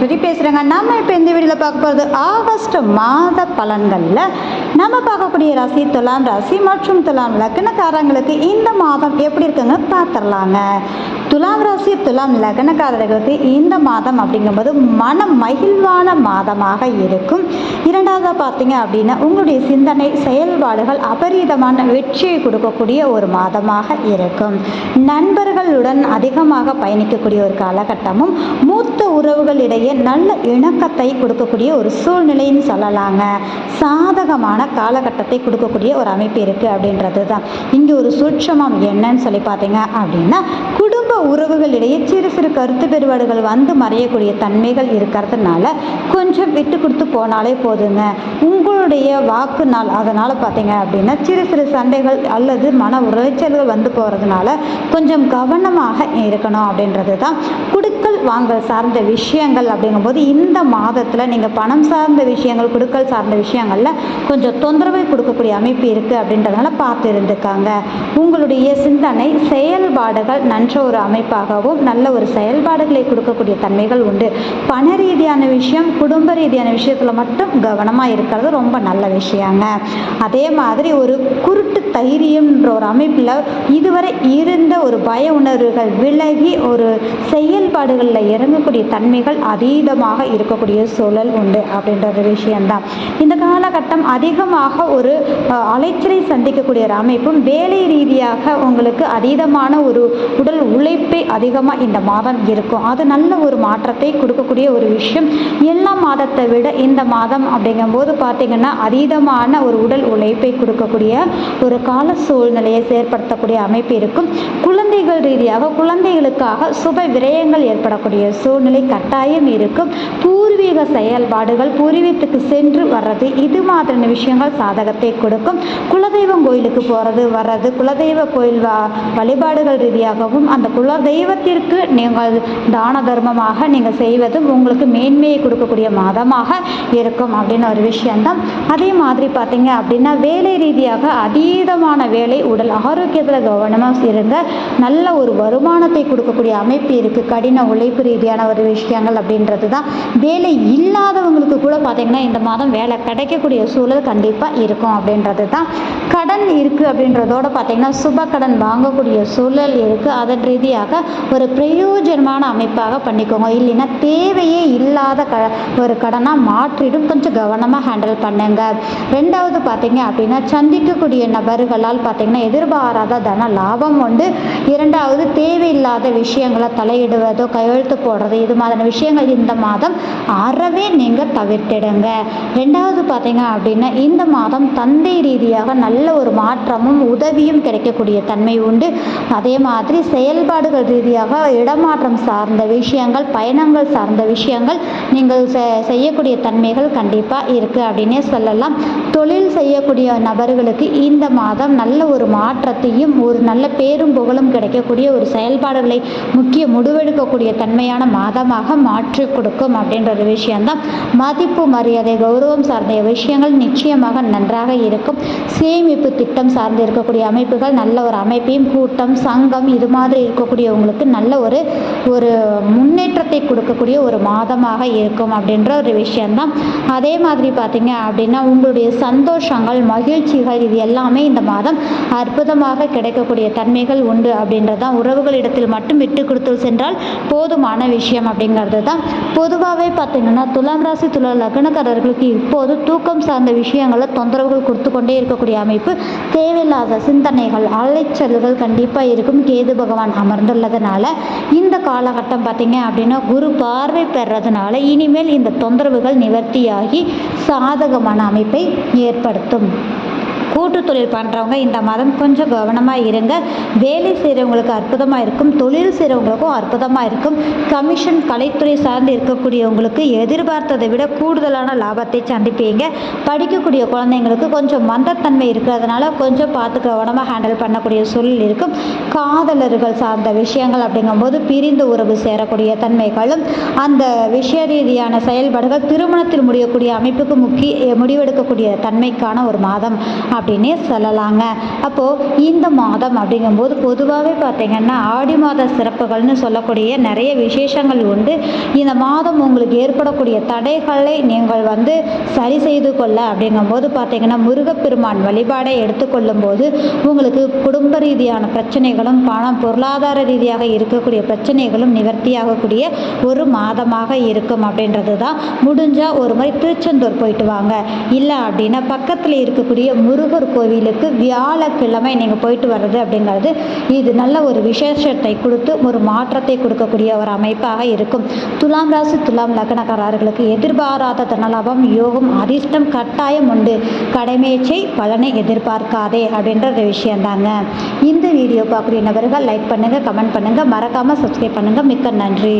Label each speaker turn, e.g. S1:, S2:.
S1: ராஜேஸ்வரி பேசுகிறேங்க நம்ம இப்போ இந்த வீடியோவில் பார்க்க போகிறது ஆகஸ்ட் மாத பலன்களில் நம்ம பார்க்கக்கூடிய ராசி துலாம் ராசி மற்றும் துலாம் லக்னக்காரங்களுக்கு இந்த மாதம் எப்படி இருக்குங்க பார்த்துடலாங்க. துலாம் ராசி துலாம் லக்னக்காரர்களுக்கு இந்த மாதம் அப்படிங்கும்போது மன மகிழ்வான மாதமாக இருக்கும். இரண்டாவதாக பார்த்தீங்க அப்படின்னா உங்களுடைய சிந்தனை செயல்பாடுகள் அபரீதமான வெற்றியை கொடுக்கக்கூடிய ஒரு மாதமாக இருக்கும். நண்பர்களுடன் அதிகமாக பயணிக்கக்கூடிய ஒரு காலகட்டமும் மூத்த உறவுகளிடையே நல்ல இணக்கத்தை கொடுக்கக்கூடிய ஒரு சூழ்நிலைன்னு சொல்லலாங்க. சாதகமான காலகட்டத்தை கொடுக்கக்கூடிய ஒரு அமைப்பு இருக்குது அப்படின்றது தான் இங்கே ஒரு சூட்சமம் என்னன்னு சொல்லி பார்த்தீங்க அப்படின்னா குடும்ப உறவுகளிடையே சிறு சிறு கருத்து பெறுபாடுகள் வந்து மறையக்கூடிய தன்மைகள் இருக்கிறதுனால கொஞ்சம் விட்டு கொடுத்து போனாலே போதுங்க. உங்களுடைய வாக்கு நாள் அதனால் பார்த்தீங்க அப்படின்னா சிறு சிறு சண்டைகள் அல்லது மன உளைச்சல்கள் வந்து போகிறதுனால கொஞ்சம் கவனமாக இருக்கணும் அப்படின்றது தான் குடுக்கல் வாங்கல் சார்ந்த விஷயங்கள் அப்படிங்கும்போது இந்த மாதத்தில் நீங்கள் பணம் சார்ந்த விஷயங்கள் குடுக்கல் சார்ந்த விஷயங்களில் கொஞ்சம் தொந்தரவை கொடுக்கக்கூடிய அமைப்பு இருக்குது அப்படின்றதுனால பார்த்து இருந்துக்காங்க உங்களுடைய சிந்தனை செயல்பாடுகள் நன்ற ஒரு அமைப்பாகவும் நல்ல ஒரு செயல்பாடுகளை கொடுக்கக்கூடிய தன்மைகள் உண்டு. பண ரீதியான விஷயம் குடும்ப ரீதியான விஷயத்தில் மட்டும் கவனமாக இருக்கிறது ரொம்ப நல்ல விஷயங்க. அதே மாதிரி ஒரு குருட்டு தைரியம்ன்ற ஒரு அமைப்பில் இதுவரை இருந்த ஒரு பய உணர்வுகள் விலகி ஒரு செயல்பாடுகளில் இறங்கக்கூடிய தன்மைகள் அதீதமாக இருக்கக்கூடிய சூழல் உண்டு அப்படின்ற ஒரு விஷயம்தான். இந்த காலகட்டம் அதிகம் அதிகமாக ஒரு அலைச்சலை சந்திக்கக்கூடிய ஒரு அமைப்பும் வேலை ரீதியாக உங்களுக்கு அதீதமான ஒரு உடல் உழைப்பை அதிகமாக இந்த மாதம் இருக்கும். அது நல்ல ஒரு மாற்றத்தை கொடுக்கக்கூடிய ஒரு விஷயம். எல்லா மாதத்தை விட இந்த மாதம் அப்படிங்கும்போது பார்த்தீங்கன்னா அதீதமான ஒரு உடல் உழைப்பை கொடுக்கக்கூடிய ஒரு கால சூழ்நிலையை ஏற்படுத்தக்கூடிய அமைப்பு இருக்கும். குழந்தைகள் ரீதியாக குழந்தைகளுக்காக சுப விரயங்கள் ஏற்படக்கூடிய சூழ்நிலை கட்டாயம் இருக்கும். பூர்வீக செயல்பாடுகள் பூர்வீகத்துக்கு சென்று வர்றது இது மாதிரியான விஷயங்கள் சாதகத்தை கொடுக்கும். குலதெய்வம் கோயிலுக்கு போகிறது வர்றது குலதெய்வ கோயில் வா வழிபாடுகள் ரீதியாகவும் அந்த குலதெய்வத்திற்கு நீங்கள் தான தர்மமாக நீங்கள் செய்வதும் உங்களுக்கு மேன்மையை கொடுக்கக்கூடிய மாதமாக இருக்கும் அப்படின்னு ஒரு விஷயம்தான் அதே மாதிரி பார்த்தீங்க அப்படின்னா வேலை ரீதியாக அதீதமான வேலை உடல் ஆரோக்கியத்தில் கவனமாக இருங்க. நல்ல ஒரு வருமானத்தை கொடுக்கக்கூடிய அமைப்பு இருக்குது கடின உழைப்பு ரீதியான ஒரு விஷயங்கள் அப்படின்றது தான் வேலை இல்லாதவங்களுக்கு கூட பார்த்தீங்கன்னா இந்த மாதம் வேலை கிடைக்கக்கூடிய சூழல் கண்டிப்பாக இருக்கும் அப்படின்றது தான் கடன் இருக்குது அப்படின்றதோட பார்த்திங்கன்னா சுப கடன் வாங்கக்கூடிய சூழல் இருக்குது அதன் ரீதியாக ஒரு பிரயோஜனமான அமைப்பாக பண்ணிக்கோங்க. இல்லைன்னா தேவையே இல்லாத க ஒரு கடனாக மாற்றிடும். கொஞ்சம் கவனமாக ஹேண்டில் பண்ணுங்க. ரெண்டாவது பார்த்தீங்க அப்படின்னா சந்திக்கக்கூடிய நபர்களால் பார்த்தீங்கன்னா எதிர்பாராத தன லாபம் உண்டு. இரண்டாவது தேவையில்லாத விஷயங்களை தலையிடுவதோ கையெழுத்து போடுறது இது மாதிரியான விஷயங்கள் இந்த மாதம் அறவே நீங்கள் தவிர்த்திடுங்க. ரெண்டாவது பார்த்தீங்க அப்படின்னா இந்த மாதம் தந்தை ரீதியாக நல்ல ஒரு மாற்றமும் உதவியும் கிடைக்கக்கூடிய தன்மை உண்டு. அதே மாதிரி செயல்பாடுகள் ரீதியாக இடமாற்றம் சார்ந்த விஷயங்கள் பயணங்கள் சார்ந்த விஷயங்கள் நீங்கள் செ- செய்யக்கூடிய தன்மைகள் கண்டிப்பாக இருக்குது அப்படின்னே சொல்லலாம். தொழில் செய்யக்கூடிய நபர்களுக்கு இந்த மாதம் நல்ல ஒரு மாற்றத்தையும் ஒரு நல்ல பேரும் புகழும் கிடைக்கும். கிடைக்கக்கூடிய ஒரு செயல்பாடுகளை முக்கிய முடிவெடுக்கக்கூடிய தன்மையான மாதமாக மாற்றி கொடுக்கும் அப்படின்ற ஒரு விஷயம்தான். மதிப்பு மரியாதை கௌரவம் சார்ந்த விஷயங்கள் நிச்சயமாக நன்றாக இருக்கும். சேமிப்பு திட்டம் சார்ந்து இருக்கக்கூடிய அமைப்புகள் நல்ல ஒரு அமைப்பையும் கூட்டம் சங்கம் இது மாதிரி இருக்கக்கூடியவங்களுக்கு நல்ல ஒரு ஒரு முன்னேற்றத்தை கொடுக்கக்கூடிய ஒரு மாதமாக இருக்கும் அப்படின்ற ஒரு விஷயம்தான். அதே மாதிரி பார்த்தீங்க அப்படின்னா உங்களுடைய சந்தோஷங்கள் மகிழ்ச்சிகள் இது எல்லாமே இந்த மாதம் அற்புதமாக கிடைக்கக்கூடிய தன்மைகள் உண்டு அப்படின்றது தான் உறவுகளிடத்தில் மட்டும் விட்டு கொடுத்து சென்றால் போதுமான விஷயம் அப்படிங்கிறது தான். பொதுவாகவே பார்த்தீங்கன்னா துலாம் ராசி துலா லக்னக்காரர்களுக்கு இப்போது தூக்கம் சார்ந்த விஷயங்களில் தொந்தரவுகள் கொடுத்து கொண்டே இருக்கக்கூடிய அமைப்பு தேவையில்லாத சிந்தனைகள் அலைச்சல்கள் கண்டிப்பாக இருக்கும். கேது பகவான் அமர்ந்துள்ளதுனால இந்த காலகட்டம் பார்த்தீங்க அப்படின்னா குரு பார்வை பெறதுனால இனிமேல் இந்த தொந்தரவுகள் நிவர்த்தியாகி சாதகமான அமைப்பை ஏற்படுத்தும். கூட்டு தொழில் பண்ணுறவங்க இந்த மாதம் கொஞ்சம் கவனமாக இருங்க. வேலை செய்கிறவங்களுக்கு அற்புதமாக இருக்கும். தொழில் செய்கிறவங்களுக்கும் அற்புதமாக இருக்கும். கமிஷன் கலைத்துறை சார்ந்து இருக்கக்கூடியவங்களுக்கு எதிர்பார்த்ததை விட கூடுதலான லாபத்தை சந்திப்பீங்க. படிக்கக்கூடிய குழந்தைங்களுக்கு கொஞ்சம் மந்தத்தன்மை இருக்கிறதுனால கொஞ்சம் பார்த்து கவனமாக ஹேண்டில் பண்ணக்கூடிய சூழல் இருக்கும். காதலர்கள் சார்ந்த விஷயங்கள் அப்படிங்கும்போது பிரிந்து உறவு சேரக்கூடிய தன்மைகளும் அந்த விஷய ரீதியான செயல்பாடுகள் திருமணத்தில் முடியக்கூடிய அமைப்புக்கு முக்கிய முடிவெடுக்கக்கூடிய தன்மைக்கான ஒரு மாதம். அப்படின்னே சொல்லலாங்க. அப்போது இந்த மாதம் அப்படிங்கும்போது பொதுவாகவே பார்த்திங்கன்னா ஆடி மாத சிறப்புகள்னு சொல்லக்கூடிய நிறைய விசேஷங்கள் உண்டு. இந்த மாதம் உங்களுக்கு ஏற்படக்கூடிய தடைகளை நீங்கள் வந்து சரி செய்து கொள்ள அப்படிங்கும்போது பார்த்திங்கன்னா முருகப்பெருமான் வழிபாடை எடுத்துக்கொள்ளும் போது உங்களுக்கு குடும்ப ரீதியான பிரச்சனைகளும் பணம் பொருளாதார ரீதியாக இருக்கக்கூடிய பிரச்சனைகளும் நிவர்த்தியாகக்கூடிய ஒரு மாதமாக இருக்கும் அப்படின்றது தான் முடிஞ்சால் ஒரு முறை திருச்செந்தூர் போயிட்டு வாங்க. இல்லை அப்படின்னா பக்கத்தில் இருக்கக்கூடிய முருகர் கோவிலுக்கு வியாழக்கிழமை நீங்கள் போயிட்டு வர்றது அப்படிங்கிறது இது நல்ல ஒரு விசேஷத்தை கொடுத்து ஒரு மாற்றத்தை கொடுக்கக்கூடிய ஒரு அமைப்பாக இருக்கும். துலாம் ராசி துலாம் லக்னக்காரர்களுக்கு எதிர்பாராத தனலாபம் யோகம் அதிர்ஷ்டம் கட்டாயம் உண்டு. கடமைச்சை பலனை எதிர்பார்க்காதே அப்படின்ற ஒரு விஷயந்தாங்க இந்த வீடியோ பார்க்கக்கூடிய நபர்கள் லைக் பண்ணுங்கள் கமெண்ட் பண்ணுங்கள் மறக்காமல் சப்ஸ்கிரைப் பண்ணுங்கள் மிக்க நன்றி.